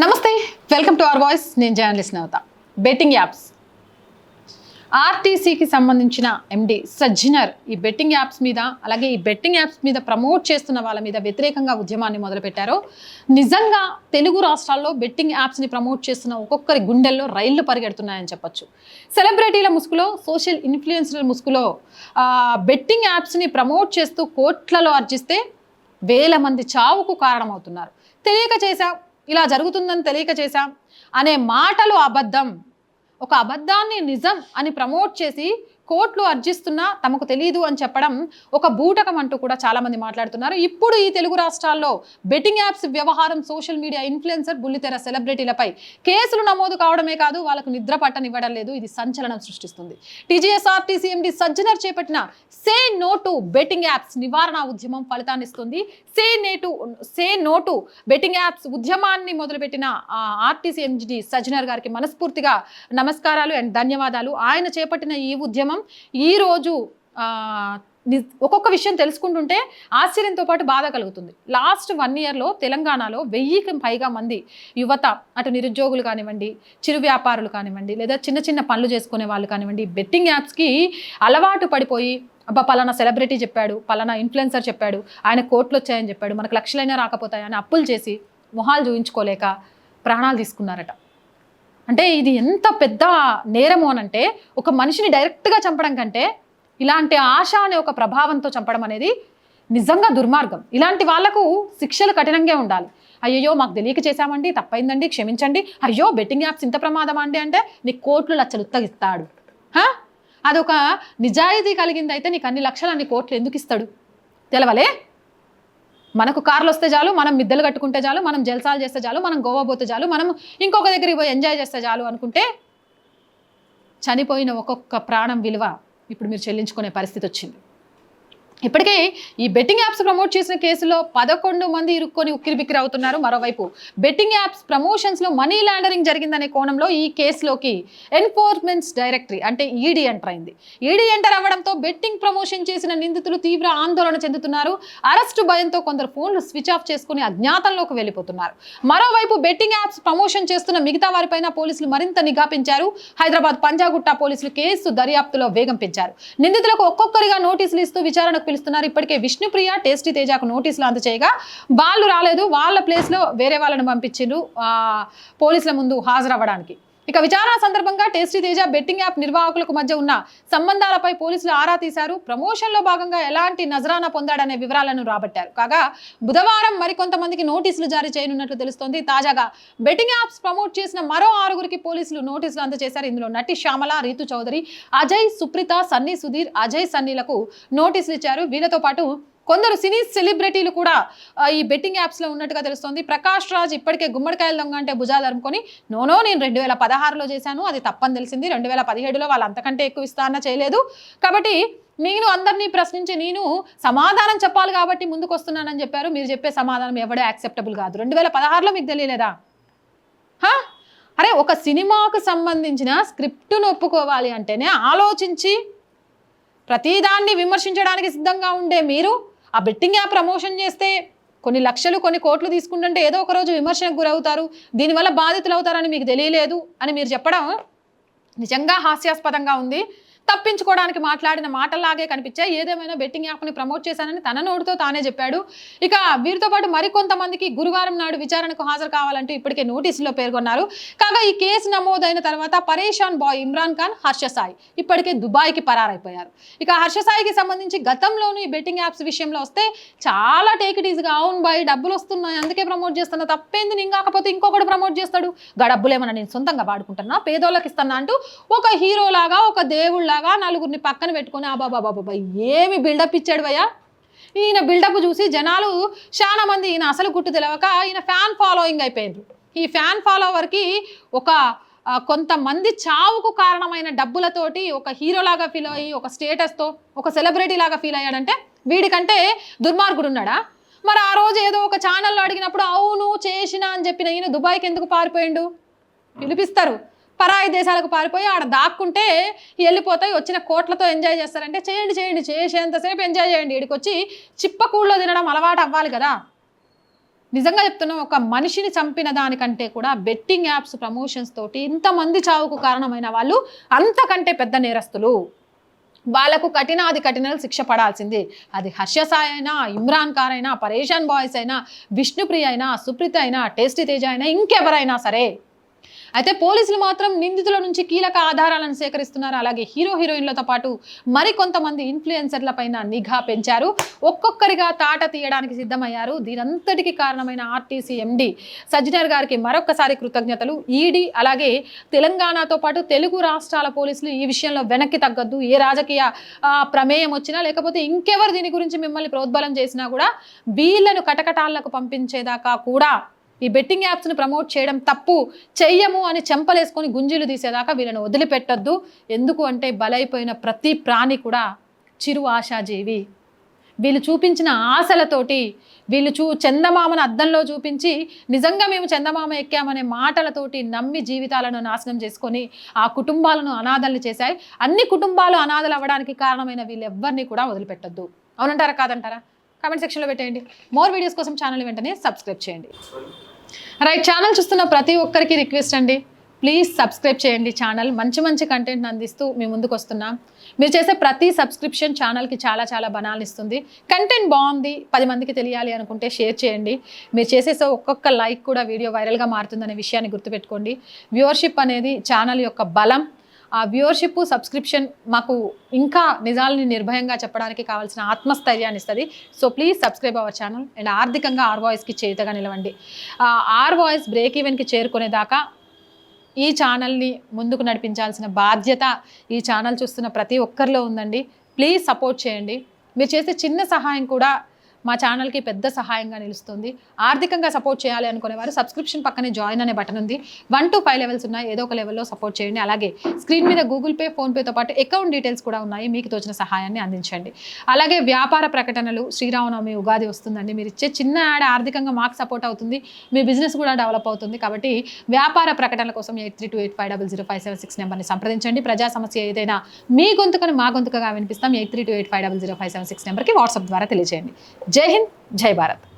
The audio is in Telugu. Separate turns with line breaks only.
నమస్తే వెల్కమ్ టు అవర్ వాయిస్. నేను జర్నలిస్ట్ నవత. Betting apps. ఆర్టీసీకి సంబంధించిన ఎండి సజ్జనర్ ఈ బెట్టింగ్ యాప్స్ మీద అలాగే ఈ బెట్టింగ్ యాప్స్ మీద ప్రమోట్ చేస్తున్న వాళ్ళ మీద వ్యతిరేకంగా ఉద్యమాన్ని మొదలుపెట్టారు. నిజంగా తెలుగు రాష్ట్రాల్లో బెట్టింగ్ యాప్స్ని ప్రమోట్ చేస్తున్న ఒక్కొక్కరి గుండెల్లో రైళ్ళు పరిగెడుతున్నాయని చెప్పొచ్చు. సెలబ్రిటీల ముసుగులో సోషల్ ఇన్ఫ్లుయెన్సర్ల ముసుగులో బెట్టింగ్ యాప్స్ని ప్రమోట్ చేస్తూ కోట్లలో ఆర్జిస్తే వేల మంది చావుకు కారణమవుతున్నారు. తెలియక చేశావు ఇలా జరుగుతుందని తెలియక చేశాం. అనే మాటలు అబద్ధం. ఒక అబద్ధాన్ని నిజం అని ప్రమోట్ చేసి కోట్లు అర్జిస్తున్నా తమకు తెలియదు అని చెప్పడం ఒక బూటకం అంటూ కూడా చాలామంది మాట్లాడుతున్నారు. ఇప్పుడు ఈ తెలుగు రాష్ట్రాల్లో బెట్టింగ్ యాప్స్ వ్యవహారం సోషల్ మీడియా ఇన్ఫ్లుయెన్సర్ బుల్లితెర సెలబ్రిటీలపై కేసులు నమోదు కావడమే కాదు వాళ్ళకు నిద్ర పట్టనివ్వడం లేదు. ఇది సంచలనం సృష్టిస్తుంది. టీజీఎస్ఆర్టీసీ ఎండి సజ్జనర్ చేపట్టిన say no to betting apps నివారణ ఉద్యమం ఫలితాన్నిస్తుంది సే నే to say no to betting apps ఉద్యమాన్ని మొదలుపెట్టిన ఆర్టీసీ ఎండి సజ్జనర్ గారికి మనస్ఫూర్తిగా నమస్కారాలు అండ్ ధన్యవాదాలు. ఆయన చేపట్టిన ఈ ఉద్యమం ఈ ఈరోజు ని- ఒక్కొక్క విషయం తెలుసుకుంటుంటే ఆశ్చర్యంతో పాటు బాధ కలుగుతుంది. లాస్ట్ వన్ ఇయర్లో తెలంగాణలో వెయ్యికి పైగా మంది యువత అటు నిరుద్యోగులు కానివ్వండి చిరు వ్యాపారులు కానివ్వండి లేదా చిన్న చిన్న పనులు చేసుకునే వాళ్ళు కానివ్వండి బెట్టింగ్ యాప్స్కి అలవాటు పడిపోయి అబ్బా పలానా సెలబ్రిటీ చెప్పాడు పలానా ఇన్ఫ్లుయెన్సర్ చెప్పాడు ఆయన కోర్టులు వచ్చాయని చెప్పాడు మనకు లక్షలైనా రాకపోతాయని అప్పులు చేసి మొహాలు చూయించుకోలేక ప్రాణాలు తీసుకున్నారట. అంటే ఇది ఎంత పెద్ద నేరము అనంటే ఒక మనిషిని డైరెక్ట్గా చంపడం కంటే ఇలాంటి ఆశ అనే ఒక ప్రభావంతో చంపడం అనేది నిజంగా దుర్మార్గం. ఇలాంటి వాళ్ళకు శిక్షలు కఠినంగా ఉండాలి. అయ్యో మాకు తెలియక చేశామండి తప్పైందండి క్షమించండి. అయ్యో బెట్టింగ్ యాప్స్ ఇంత ప్రమాదం అండి అంటే నీకు కోట్లు లక్షలు ఉత్తగిస్తాడు అదొక నిజాయితీ కలిగింది అయితే నీకు అన్ని లక్షలు అన్ని కోట్లు ఎందుకు ఇస్తాడు తెలవలే? మనకు కార్లు వస్తే చాలు మనం మిద్దెలు కట్టుకుంటే చాలు మనం జల్సాలు చేస్తే చాలు మనం గోవా పోతే చాలు మనం ఇంకొక దగ్గరికి పోయి ఎంజాయ్ చేస్తే చాలు అనుకుంటే చనిపోయిన ఒక్కొక్క ప్రాణం విలువ ఇప్పుడు మీరు చెల్లించుకునే పరిస్థితి వచ్చింది. ఇప్పటికే ఈ బెట్టింగ్ యాప్స్ ప్రమోట్ చేసిన కేసులో పదకొండు మంది ఇరుక్కొని ఉక్కిరి బిక్కిరి అవుతున్నారు. మరోవైపు బెట్టింగ్ యాప్స్ ప్రమోషన్స్లో మనీ లాండరింగ్ జరిగిందనే కోణంలో ఈ కేసులోకి ఎన్ఫోర్స్మెంట్స్ డైరెక్టరీ అంటే ఈడీ ఎంటర్ అయింది. ఈడీ ఎంటర్ అవ్వడంతో బెట్టింగ్ ప్రమోషన్ చేసిన నిందితులు తీవ్ర ఆందోళన చెందుతున్నారు. అరెస్టు భయంతో కొందరు ఫోన్లు స్విచ్ ఆఫ్ చేసుకుని అజ్ఞాతంలోకి వెళ్ళిపోతున్నారు. మరోవైపు బెట్టింగ్ యాప్స్ ప్రమోషన్ చేస్తున్న మిగతా వారిపైన పోలీసులు మరింత నిఘా పెంచారు. హైదరాబాద్ పంజాగుట్ట పోలీసులు కేసు దర్యాప్తులో వేగం పెంచారు. నిందితులకు ఒక్కొక్కరిగా నోటీసులు ఇస్తూ విచారణకు పిలుస్తున్నారు. ఇప్పటికే విష్ణుప్రియ టేస్టీ తేజాకు నోటీసులు అందచేయగా వాళ్ళు రాలేదు. వాళ్ళ ప్లేస్లో వేరే వాళ్ళని పంపించారు పోలీసుల ముందు హాజరవ్వడానికి. ఇక విచారణ సందర్భంగా టేస్టీ తేజ బెట్టింగ్ యాప్ నిర్వాహకులకు మధ్య ఉన్న సంబంధాలపై పోలీసులు ఆరా తీశారు. ప్రమోషన్లో భాగంగా ఎలాంటి నజరానా పొందాడనే వివరాలను రాబట్టారు. కాగా బుధవారం మరికొంతమందికి నోటీసులు జారీ చేయనున్నట్లు తెలుస్తోంది. తాజాగా బెట్టింగ్ యాప్స్ ప్రమోట్ చేసిన మరో ఆరుగురికి పోలీసులు నోటీసులు అందజేశారు. ఇందులో నటి శ్యామల రీతు చౌదరి అజయ్ సుప్రిత సన్నీ సుధీర్ అజయ్ సన్నీలకు నోటీసులు ఇచ్చారు. వీళ్ళతో పాటు కొందరు సినీ సెలబ్రిటీలు కూడా ఈ బెట్టింగ్ యాప్స్లో ఉన్నట్టుగా తెలుస్తోంది. ప్రకాష్ రాజ్ ఇప్పటికే గుమ్మడికాయల దొంగ అంటే భుజాలు అరుముకొని నోనో నేను రెండు వేల పదహారులో చేశాను అది తప్పని తెలిసింది. రెండు వేల పదిహేడులో వాళ్ళు అంతకంటే ఎక్కువ విస్తారణ చేయలేదు. కాబట్టి నేను అందరినీ ప్రశ్నించి నేను సమాధానం చెప్పాలి కాబట్టి ముందుకు వస్తున్నానని చెప్పారు. మీరు చెప్పే సమాధానం ఎవడో యాక్సెప్టబుల్ కాదు. రెండు వేల పదహారులో మీకు తెలియలేదా? అరే ఒక సినిమాకు సంబంధించిన స్క్రిప్ట్ను ఒప్పుకోవాలి అంటేనే ఆలోచించి ప్రతిదాన్ని విమర్శించడానికి సిద్ధంగా ఉండే మీరు ఆ బెట్టింగ్ యాప్ ప్రమోషన్ చేస్తే కొన్ని లక్షలు కొన్ని కోట్లు తీసుకుంటుంటే ఏదో ఒక రోజు విమర్శలకు గురవుతారు. దీనివల్ల బాధితులు అవుతారని మీకు తెలియలేదు అని మీరు చెప్పడం నిజంగా హాస్యాస్పదంగా ఉంది. తప్పించుకోవడానికి మాట్లాడిన మాటలాగే కనిపించాయి. ఏదేమైనా బెట్టింగ్ యాప్ని ప్రమోట్ చేశానని తన నోటితో తానే చెప్పాడు. ఇక వీరితో పాటు మరికొంతమందికి గురువారం నాడు విచారణకు హాజరు కావాలంటూ ఇప్పటికే నోటీసులో పేర్కొన్నారు. కాగా ఈ కేసు నమోదైన తర్వాత పరేషాన్ బాయ్ ఇమ్రాన్ ఖాన్ హర్షసాయి ఇప్పటికే దుబాయ్కి పరారైపోయారు. ఇక హర్షసాయికి సంబంధించి గతంలోనూ ఈ బెట్టింగ్ యాప్స్ విషయంలో వస్తే చాలా టేక్ ఇట్ ఈజ్గా అవును బాయ్ డబ్బులు వస్తున్నాయి అందుకే ప్రమోట్ చేస్తున్నా తప్పేంది నేను కాకపోతే ఇంకొకటి ప్రమోట్ చేస్తాడు. గా డబ్బులు ఏమన్నా నేను సొంతంగా వాడుకుంటున్నా పేదోళ్ళకి ఇస్తున్నా అంటూ ఒక హీరోలాగా ఒక దేవుళ్ళ లాగా నలుగురిని పక్కన పెట్టుకొని అబాబాబాబా ఏమి బిల్డప్ ఇచ్చాడు భయ్యా? ఈయన బిల్డప్ చూసి జనాలు చాలా మంది ఈయన అసలు గుట్టు తెలవక ఈయన ఫ్యాన్ ఫాలోయింగ్ అయిపోయిండ్రు. ఈ ఫ్యాన్ ఫాలోవర్కి ఒక కొంతమంది చావుకు కారణమైన డబ్బులతోటి ఒక హీరోలాగా ఫీల్ అయ్యి ఒక స్టేటస్తో ఒక సెలబ్రిటీ లాగా ఫీల్ అయ్యాడంటే వీడికంటే దుర్మార్గుడు ఉన్నాడా? మరి ఆ రోజు ఏదో ఒక ఛానల్లో అడిగినప్పుడు అవును చేసిన అని చెప్పిన ఈయన దుబాయ్కి ఎందుకు పారిపోయిండు? పిలిపిస్తారు. పరాయి దేశాలకు పారిపోయి ఆడ దాక్కుంటే వెళ్ళిపోతాయి వచ్చిన కోట్లతో ఎంజాయ్ చేస్తారంటే చేయండి చేయండి చేసేంతసేపు ఎంజాయ్ చేయండి. ఇక్కడికి వచ్చి చిప్పకూళ్ళలో తినడం అలవాటు అవ్వాలి కదా. నిజంగా చెప్తున్నాం ఒక మనిషిని చంపిన దానికంటే కూడా బెట్టింగ్ యాప్స్ ప్రమోషన్స్ తోటి ఇంతమంది చావుకు కారణమైన వాళ్ళు అంతకంటే పెద్ద నేరస్తులు. వాళ్ళకు కఠినాది కఠిన శిక్ష పడాల్సింది. అది హర్ష సాయి అయినా ఇమ్రాన్ ఖాన్ అయినా పరేషాన్ బాయ్స్ అయినా విష్ణుప్రియ అయినా సుప్రీత అయినా టేస్టీ తేజ అయినా ఇంకెవరైనా సరే అయితే పోలీసులు మాత్రం నిందితుల నుంచి కీలక ఆధారాలను సేకరిస్తున్నారు. అలాగే హీరో హీరోయిన్లతో పాటు మరికొంతమంది ఇన్ఫ్లుయెన్సర్ల పైన నిఘా పెంచారు. ఒక్కొక్కరిగా తాట తీయడానికి సిద్ధమయ్యారు. దీనంతటికి కారణమైన ఆర్టీసీ ఎండి సజ్జనర్ గారికి మరొకసారి కృతజ్ఞతలు. ఈడీ అలాగే తెలంగాణతో పాటు తెలుగు రాష్ట్రాల పోలీసులు ఈ విషయంలో వెనక్కి తగ్గద్దు. ఏ రాజకీయ ప్రమేయం వచ్చినా లేకపోతే ఇంకెవరు దీని గురించి మిమ్మల్ని ప్రోద్బలం చేసినా కూడా వీళ్ళను కటకటాలకు పంపించేదాకా కూడా ఈ బెట్టింగ్ యాప్స్ని ప్రమోట్ చేయడం తప్పు చెయ్యము అని చెంపలేసుకొని గుంజీలు తీసేదాకా వీళ్ళని వదిలిపెట్టొద్దు. ఎందుకు అంటే బలైపోయిన ప్రతి ప్రాణి కూడా చిరు ఆశాజీవి. వీళ్ళు చూపించిన ఆశలతోటి వీళ్ళు చూ చందమామను అద్దంలో చూపించి నిజంగా మేము చందమామ ఎక్కామనే మాటలతోటి నమ్మి జీవితాలను నాశనం చేసుకొని ఆ కుటుంబాలను అనాథల్ని చేశాయి. అన్ని కుటుంబాలు అనాథలు అవ్వడానికి కారణమైన వీళ్ళు ఎవరిని కూడా వదిలిపెట్టొద్దు. అవునంటారా కాదంటారా? కామెంట్ సెక్షన్లో పెట్టేయండి. మోర్ వీడియోస్ కోసం ఛానల్ వెంటనే సబ్స్క్రైబ్ చేయండి. రైట్ ఛానల్ చూస్తున్న ప్రతి ఒక్కరికి రిక్వెస్ట్ అండి. ప్లీజ్ సబ్స్క్రైబ్ చేయండి ఛానల్ మంచి మంచి కంటెంట్ అందిస్తూ మీ ముందుకు వస్తున్నాం. మీరు చేసే ప్రతి సబ్స్క్రిప్షన్ ఛానల్కి చాలా చాలా బనాలు ఇస్తుంది. కంటెంట్ బాగుంది పది మందికి తెలియాలి అనుకుంటే షేర్ చేయండి. మీరు చేసే సో ఒక్కొక్క లైక్ కూడా వీడియో వైరల్గా మారుతుందనే విషయాన్ని గుర్తుపెట్టుకోండి. వ్యూవర్షిప్ అనేది ఛానల్ యొక్క బలం ఆ వ్యూవర్షిప్ సబ్స్క్రిప్షన్ మాకు ఇంకా నిజాలని నిర్భయంగా చెప్పడానికి కావాల్సిన ఆత్మస్థైర్యాన్ని ఇస్తుంది. So please subscribe our channel and ఆర్థికంగా ఆర్ వాయిస్కి చేతగా నిలవండి. ఆర్ వాయిస్ బ్రేక్ ఈవెన్కి చేరుకునేదాకా ఈ ఛానల్ని ముందుకు నడిపించాల్సిన బాధ్యత ఈ ఛానల్ చూస్తున్న ప్రతి ఒక్కరిలో ఉందండి. ప్లీజ్ సపోర్ట్ చేయండి. మీరు చేసే చిన్న సహాయం కూడా మా ఛానల్కి పెద్ద సహాయంగా నిలుస్తుంది. ఆర్థికంగా సపోర్ట్ చేయాలి అనుకునే వారు సబ్స్క్రిప్షన్ పక్కనే జాయిన్ అనే బటన్ ఉంది. వన్ టు ఫైవ్ లెవెల్స్ ఉన్నాయి. ఏదో ఒక లెవెల్లో సపోర్ట్ చేయండి. అలాగే స్క్రీన్ మీద గూగుల్ పే ఫోన్పేతో పాటు అకౌంట్ డీటెయిల్స్ కూడా ఉన్నాయి. మీకు తోచిన సహాయాన్ని అందించండి. అలాగే వ్యాపార ప్రకటనలు శ్రీరామనవమి ఉగాది వస్తుందండి. మీరు ఇచ్చే చిన్న యాడ్ ఆర్థికంగా మాకు సపోర్ట్ అవుతుంది. మీ బిజినెస్ కూడా డెవలప్ అవుతుంది. కాబట్టి వ్యాపార ప్రకటనల కోసం eight three two eight five double zero five seven six నెంబర్ని సంప్రదించండి. ప్రజా సమస్య ఏదైనా మీ గొంతుకను మా గొంతుకగా వినిపిస్తాం. Eight three two eight five double zero five seven six నెంబర్కి వాట్సాప్ ద్వారా తెలియజేయండి. जय हिंद जय भारत।